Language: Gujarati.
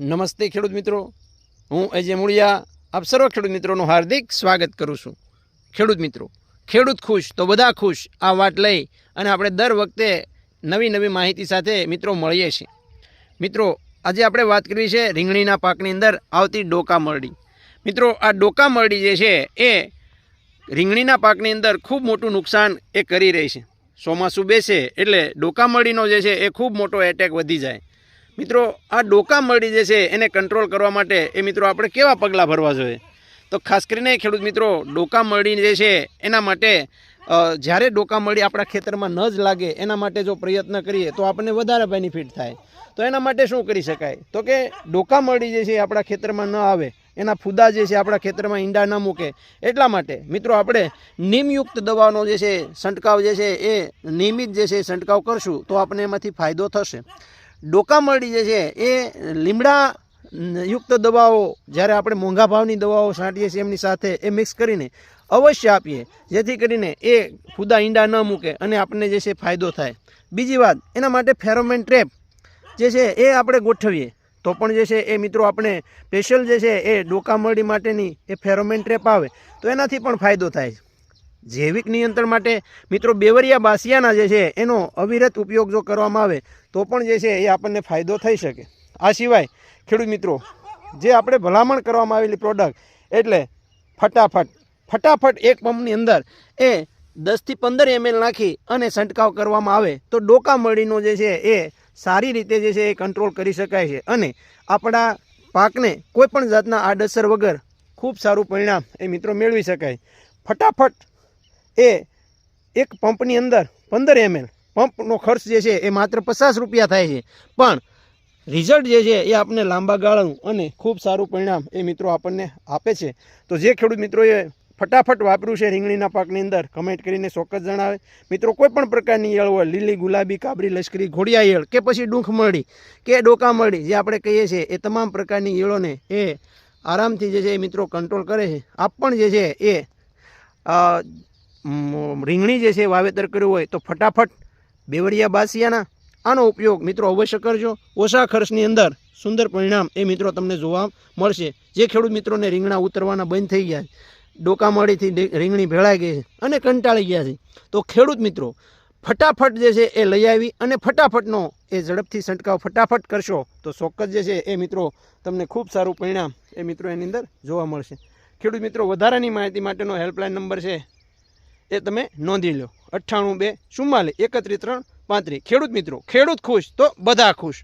નમસ્તે ખેડૂત મિત્રો. હું અજય મૂળિયા. આપ સર્વ ખેડૂત મિત્રોનું હાર્દિક સ્વાગત કરું છું. ખેડૂત મિત્રો, ખેડૂત ખુશ તો બધા ખુશ, આ વાત લઈ અને આપણે દર વખતે નવી નવી માહિતી સાથે મિત્રો મળીએ છીએ. મિત્રો, આજે આપણે વાત કરવી છે રીંગણીના પાકની અંદર આવતી ડોકા મરડી. મિત્રો, આ ડોકા મરડી જે છે એ રીંગણીના પાકની અંદર ખૂબ મોટું નુકસાન એ કરી રહી છે. ચોમાસું બેસે એટલે ડોકા મરડીનો જે છે એ ખૂબ મોટો એટેક વધી જાય. મિત્રો, આ ડોકા મળી જે છે, એને કંટ્રોલ કરવા માટે એ મિત્રો આપણે કેવા પગલાં ભરવા જોઈએ? તો ખાસ કરીને ખેડૂત મિત્રો, ડોકા મરડી જે છે, એના માટે જ્યારે ડોકા મરડી આપણા ખેતરમાં ન જ લાગે, એના માટે જો પ્રયત્ન કરીએ, તો આપણને વધારે બેનિફિટ થાય. તો એના માટે શું કરી શકાય? તો કે ડોકા મરડી જે છે આપણા ખેતરમાં ન આવે, એના ફૂદા જે છે આપણા ખેતરમાં ઈંડા ન મૂકે. એટલા માટે, મિત્રો, આપણે નિમયુક્ત દવાનો જે છે, છંટકાવ જે છે, એ નિયમિત જે છે, છંટકાવ કરશું, તો આપણને એમાંથી ફાયદો થશે. ડોકામરડી જે છે. એ લીમડા યુક્ત દવાઓ, જ્યારે આપણે મોંઘા ભાવની દવાઓ છાંટીએ છીએ એમની સાથે, એ મિક્સ કરીને અવશ્ય આપીએ. જેથી કરીને એ ખુદા ઈંડા ન મૂકે અને આપણને જે છે ફાયદો થાય. બીજી વાત, એના માટે ફેરોમેન ટ્રેપ જે છે એ આપણે ગોઠવીએ. તો પણ જે છે એ મિત્રો આપણે સ્પેશિયલ જે છે એ ડોકામરડી માટેની એ ફેરોમેન ટ્રેપ આવે, તો એનાથી પણ ફાયદો થાય છે. જૈવિક નિયંત્રણ માટે મિત્રો બેવરિયા બાસિયાના જે છે એનો અવિરત ઉપયોગ જો કરવામાં આવે, તો પણ જે છે એ આપણને ફાયદો થઈ શકે. આ સિવાય ખેડૂત મિત્રો, જે આપણે ભલામણ કરવામાં આવેલી પ્રોડક્ટ એટલે ફટાફટ ફટાફટ એક પંપની અંદર એ દસથી પંદર એમએલ નાખી અને છંટકાવ કરવામાં આવે, તો ડોકા મળીનો જે છે એ સારી રીતે જે છે એ કંટ્રોલ કરી શકાય છે. અને આપણા પાકને કોઈપણ જાતના આડઅસર વગર ખૂબ સારું પરિણામ એ મિત્રો મેળવી શકાય. ફટાફટ એ એક પંપની અંદર પંદર એમએલ પંપનો ખર્ચ જે છે એ માત્ર પચાસ રૂપિયા થાય છે. પણ રિઝલ્ટ જે છે એ આપણને લાંબા ગાળાનું અને ખૂબ સારું પરિણામ એ મિત્રો આપણને આપે છે. તો જે ખેડૂત મિત્રોએ ફટાફટ વાપર્યું છે રીંગણીના પાકની અંદર કમેન્ટ કરીને ચોક્કસ જણાવે. મિત્રો કોઈ પણ પ્રકારની ઈયળ હોય, લીલી, ગુલાબી, કાબરી, લશ્કરી, ઘોડિયા ઈયળ કે પછી ડૂંખ મળી કે ડોકા મળી જે આપણે કહીએ છીએ, એ તમામ પ્રકારની ઈયળોને એ આરામથી જે છે એ મિત્રો કંટ્રોલ કરે છે. આપ પણ જે છે એ રીંગણી જે છે વાવેતર કર્યું હોય તો ફટાફટ બેવડિયા બાસિયાના આનો ઉપયોગ મિત્રો અવશ્ય કરજો. ઓછા ખર્ચની અંદર સુંદર પરિણામ એ મિત્રો તમને જોવા મળશે. જે ખેડૂત મિત્રોને રીંગણા ઉતરવાના બંધ થઈ ગયા ડોકામળીથી રીંગણી ભેળાઈ ગઈ છે અને કંટાળી ગયા છે, તો ખેડૂત મિત્રો ફટાફટ જે છે એ લઈ આવી અને ફટાફટનો એ ઝડપથી છંટકાવ ફટાફટ કરશો તો ચોક્કસ જે છે એ મિત્રો તમને ખૂબ સારું પરિણામ એ મિત્રો એની અંદર જોવા મળશે. ખેડૂત મિત્રો, વધારાની માહિતી માટેનો હેલ્પલાઇન નંબર છે એ તમે નોંધી લો. અઠ્ઠાણું બે ચુમ્માલીસ એકત્રીસ, ત્રણ પાંત્રીસ. ખેડૂત મિત્રો, ખેડૂત ખુશ તો બધા ખુશ.